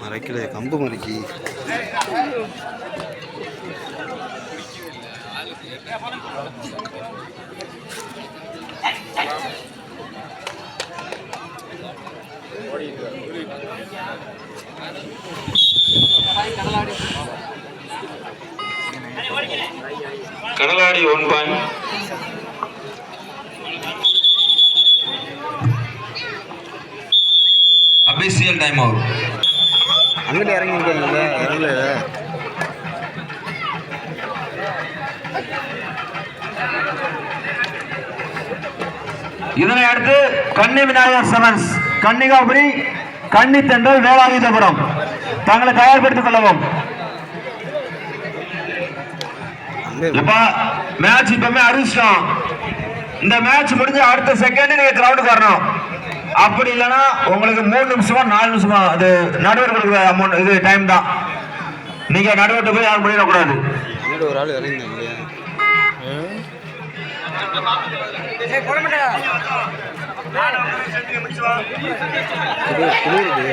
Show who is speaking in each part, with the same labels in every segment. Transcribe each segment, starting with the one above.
Speaker 1: மறைக்கல கம்பு மறைக்கி.
Speaker 2: Kadaladi one point official time out
Speaker 1: அங்கிட்டு இறங்கி இறங்கல
Speaker 2: இதனை அடுத்து கன்னி விநாயகர் செவன்ஸ் கன்னிகாபுரி கன்னி தென்றல் வேளாயுதபுரம் தங்களை தயார்படுத்திக் கொள்ளவும். மேட்ச் இப்பவுமே அறிவிச்சிட்டோம் இந்த மேட்ச் முடிஞ்சு அடுத்த செகண்ட் நீங்க கிரவுண்டுக்கு வரணும். அப்படி இல்லைன்னா உங்களுக்கு மூணு நிமிஷமா நாலு நிமிஷமா அது நடுவர் கொடுக்குற அமௌண்ட் இது டைம் தான். நீங்க நடுவர்கிட்ட போய் யாரும் பண்ணிடக்கூடாது.
Speaker 1: ஒரு ஆள் இறங்கினாங்க குளிருது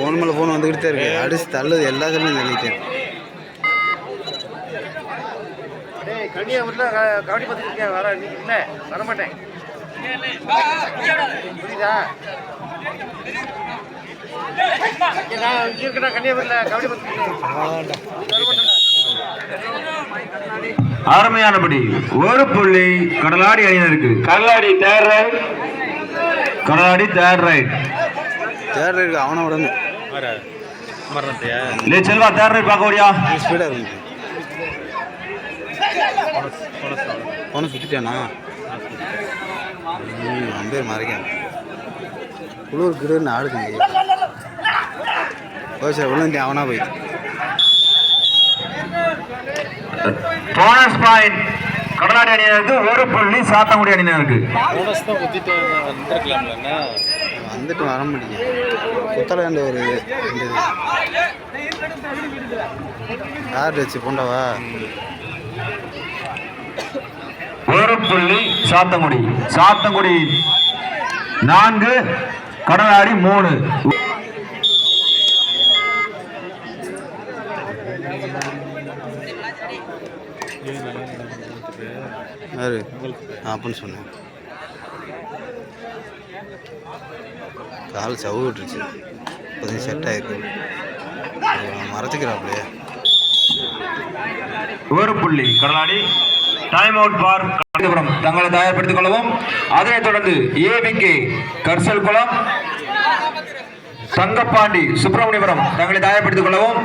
Speaker 1: ஃபோன் மேலே ஃபோன் வந்துக்கிட்டு இருக்கு. அடிச்சு தள்ளுது எல்லா கல்லையும்
Speaker 3: கன்னியாகுமரியில் கபடி பார்த்துருக்கேன் வர இல்லை வரமாட்டேன். புரியுதா?
Speaker 2: அருமையானபடி ஒரு புள்ளி கடலாடி அணியினருக்கு. Kadaladi third raid Kadaladi third raid
Speaker 1: third இருக்கு அவனை விடணும்.
Speaker 2: லே செல்வா தேர்ட் ரைட் பார்க்க ஓடியா?
Speaker 1: ஸ்பீடாக இருக்கு போன சுற்றிட்டானா அவன் பேர் மறைக்கான். குளிர் கிடுன்னு ஆடுதுங்க ஓ சார் விழுந்துட்டேன் அவனா போயிட்டு
Speaker 2: போனஸ் பாயிண்ட் கடலாடி அணியினருக்கு ஒரு புள்ளி சாத்தங்குடி அணியினருக்கு.
Speaker 1: வந்துட்டு வர முடியும் குத்தலாண்ட ஒரு இந்த இது. யார் வச்சு போண்டவா?
Speaker 2: ஒரு புள்ளி சாத்தங்குடி. சாத்தங்குடி நான்கு கடலாடி மூணு.
Speaker 1: அப்படின்னு சொன்னேன். கால் சவு விட்டுருச்சு இப்போதைக்கு செட் ஆயிருக்கு. மறைச்சிக்கிறாப்லையே
Speaker 2: ஒரு புள்ளி Kadaladi. Time out for Kalithapuram தங்களை தயார்படுத்திக் கொள்ளவும். அதனைத் தொடர்ந்து ஏபிகே கர்சல் குளம் தங்கப்பாண்டி சுப்பிரமணியபுரம் தங்களை தயார்படுத்திக் கொள்ளவும்.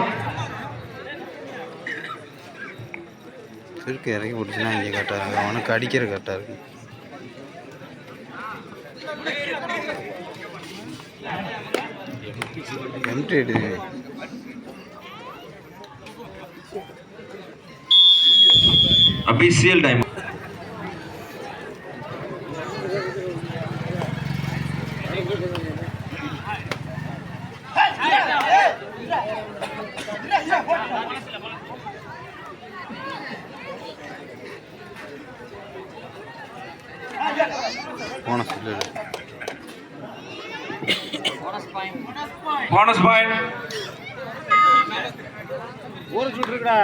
Speaker 1: இருக்கு போட்டுச்சுன்னா இங்கே கரெக்டாக இருக்கு அவனுக்கு அடிக்கிற கரெக்டாக இருக்கு எம்டி எடு
Speaker 2: அபிஷியல் டைம்
Speaker 1: போன சொல்லு
Speaker 2: போனஸ் பாயிண்ட்
Speaker 3: ஊரை சுட்டுருக்குடா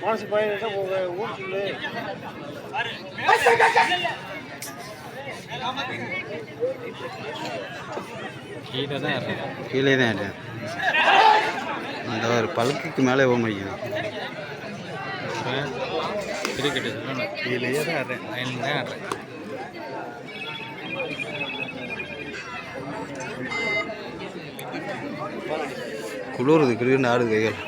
Speaker 3: மனசு பையன் ஊர் சொல்லு
Speaker 1: கீழே தான் அந்த ஒரு பல்குக்கு மேலே போக முடியும்
Speaker 4: கீழேயே தான் ஆடுறேன் லைனில் தான் ஆடுறேன்
Speaker 1: குளிருது கிடுன்னு ஆடுது கைகள்.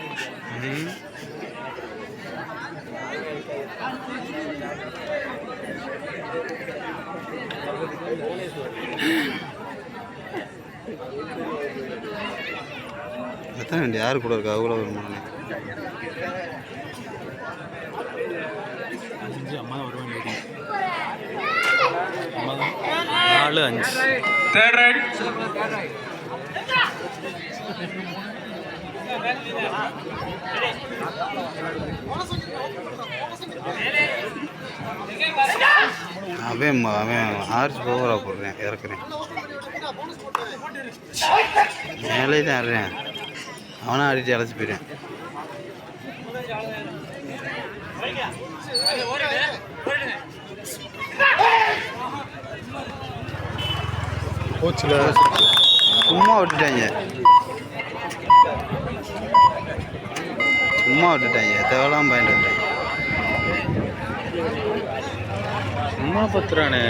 Speaker 1: எத்தனை வண்டி? யார் கூட இருக்கா? அவ்வளோ
Speaker 4: அஞ்சு அம்மா தான் தான். நாலு அஞ்சு.
Speaker 2: தேர்ட் ரைட்
Speaker 1: அவன் அவன் ஆர்ச் பவரா போடுறேன் இறக்குறேன். மேலே தான் ஆடுறேன். அவனா ஆடிட்டு அழைச்சி போயிடுறேன்.
Speaker 4: கோச்சில்
Speaker 1: சும்மா விட்டுட்டாங்க. சும்மா விட்டுட்டாங்க தேவையில்லாம விட்டாங்க
Speaker 4: சும்மா பத்துறானே.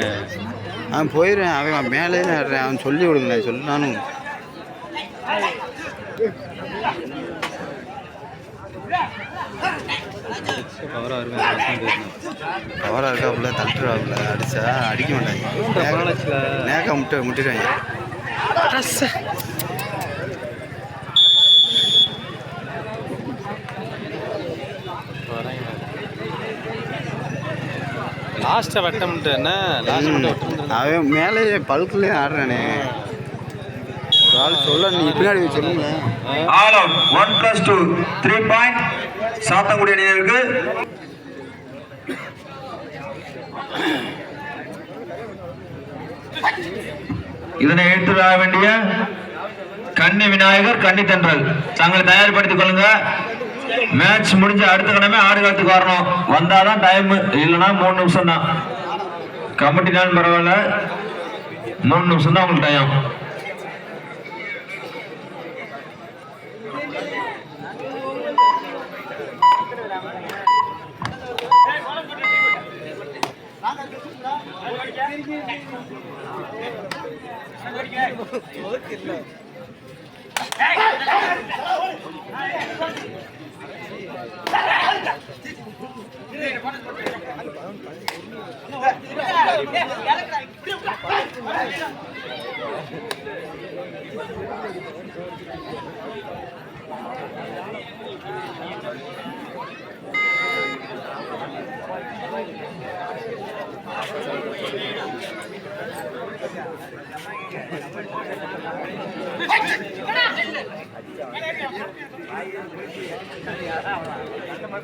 Speaker 1: அவன் போயிடுவேன் அவன் மேலே ஆடுறேன் அவன் சொல்லி விடுங்களேன் சொல்லி நானும்
Speaker 4: கவராக இருக்கேன்
Speaker 1: கவராக இருக்காப்புல தட்டுறாப்புல அடிச்சா அடிக்க மாட்டாங்க. நேக்கா முட்டை முட்டிடுவாங்க
Speaker 4: லாஸ்ட்டை வெட்டம்ட்டு என்ன லாஸ்ட் மட்டும் வெட்டம்
Speaker 1: அவன் மேலே பழுக்குள்ளே ஆடுறானே. ஒரு ஆள் சொல்ல நீ பின்னாடி சொல்லுங்க
Speaker 2: all out one plus two three point Sathankudi அணியினருக்கு இதனை எடுத்துட வேண்டிய கன்னி விநாயகர் கன்னி தென்றல். தங்களை தயார்படுத்திக் கொள்ளுங்க. மேட்ச் முடிஞ்ச அடுத்த கிழமை ஆடு காலத்துக்கு வரணும் வந்தாதான் டைம் இல்லைன்னா மூணு நிமிஷம் தான் கமிட்டினாலும் பரவாயில்ல மூணு நிமிஷம் தான் உங்களுக்கு டைம்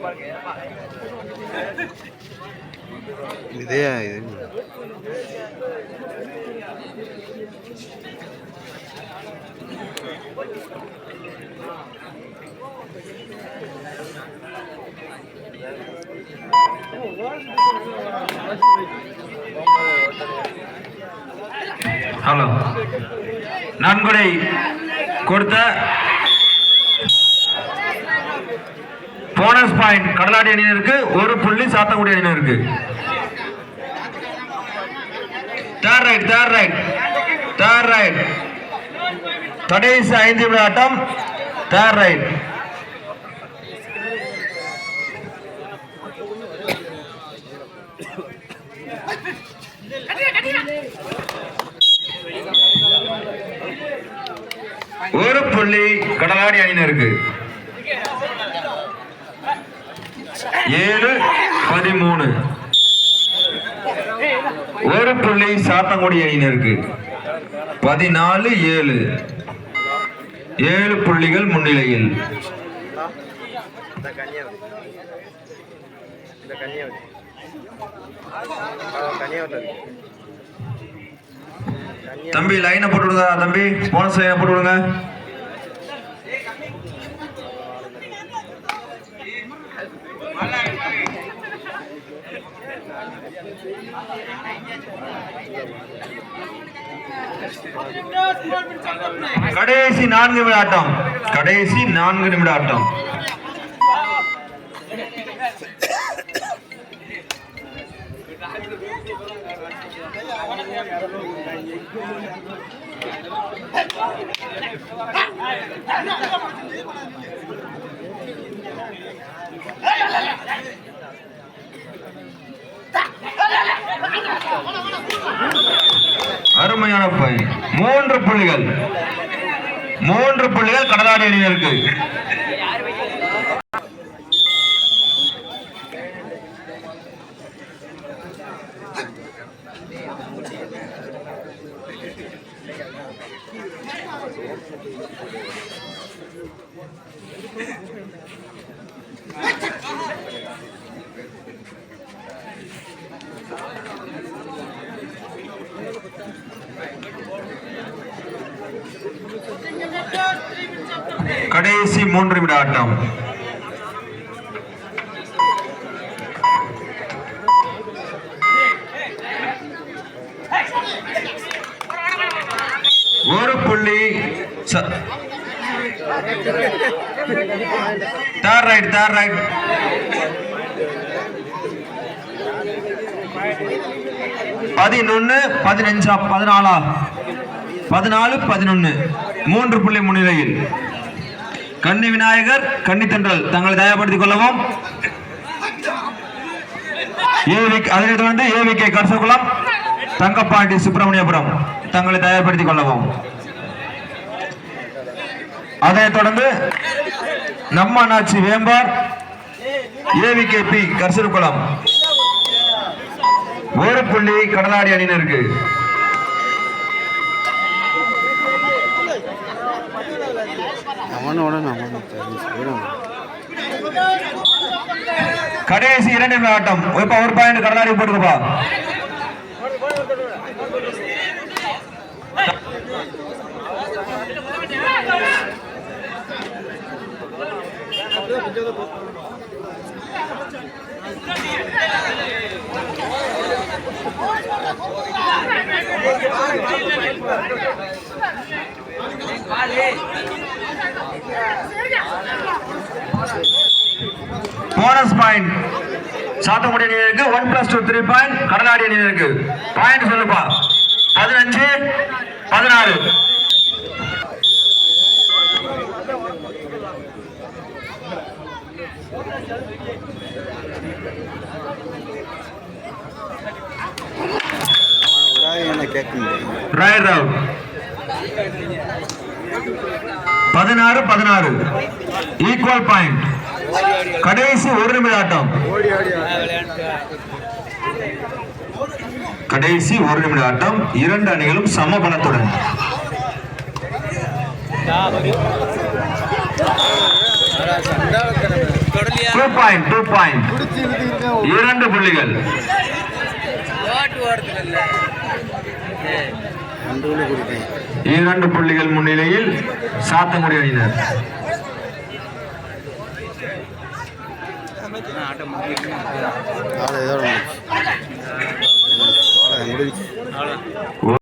Speaker 2: பாருங்க
Speaker 1: இதே இது.
Speaker 2: ஹலோ. நன்கொடை கொடுத்த போனஸ் பாயிண்ட் கடலாடி அணியினருக்கு ஒரு புள்ளி சாத்தங்குடி அணியினருக்கு. Third raid third raid third raid கடைசி ஐந்து நிமிட ஆட்டம். தேர்ட் ரைட் ஒரு புள்ளி கடலாடி அணியினருக்கு ஏழு பதிமூணு ஒரு புள்ளி சாத்தங்குடி அணியினருக்கு பதினாலு ஏழு. ஏழு புள்ளிகள் முன்னிலையில். தம்பி லைனை போட்டு விடுங்க தம்பி. போனஸ் லைனை போட்டு விடுங்க கடைசி நான்கு நிமிட ஆட்டம் கடைசி நான்கு நிமிட ஆட்டம் அருமையான பை. மூன்று புள்ளிகள். மூன்று புள்ளிகள் கடலாடி அணியினருக்கு. கடைசி மூன்று நிமிட ஆட்டம் ஒரு புள்ளி தார் ரைட் தார் ரைட் பதினொன்னு பதினஞ்சா பதினாலா? பதினாலு பதினொன்னு. மூன்று புள்ளி முன்னிலையில். கன்னி விநாயகர் கன்னித்தன்றல் தங்களை தயார்படுத்திக் கொள்ளவும். அதனைத் தொடர்ந்து A V K Karasakulam Thangapandi Subramaniapuram. தங்களை தயார்படுத்திக் கொள்ளவும். அதனைத் தொடர்ந்து நம்ம Nachi Vembar A V K P Karasakulam. ஒரு புள்ளி கடலாடி அணியினருக்கு.
Speaker 1: அவனோட நம்ம
Speaker 2: கடைசி இரண்டு ஆட்டம். இப்ப ஒரு பாயிண்ட் கடலாடி போட்டுக்கப்பா. போனஸ் பாயிண்ட் சாத்தங்குடி அணியினருக்கு one plus two three point Kadaladi அணியினருக்கு. பாயிண்ட் சொல்லுப்பா. பதினஞ்சு பதினாறு. பதினாறு பதினாறு. ஈக்குவல் பாயிண்ட் கடைசி ஒரு நிமிட ஆட்டம். கடைசி ஒரு நிமிட ஆட்டம். இரண்டு அணிகளும் சம பலத்துடன்.
Speaker 4: தொடலியா
Speaker 2: டூ பாயிண்ட் டூ பாயிண்ட்
Speaker 1: பிடிச்சி இழுத்துக்கிட்டு
Speaker 2: இரண்டு புள்ளிகள். இரண்டு புள்ளிகள் முன்னிலையில் சாத்தங்குடி அணியினர்.
Speaker 1: ஏதோ முடிஞ்சு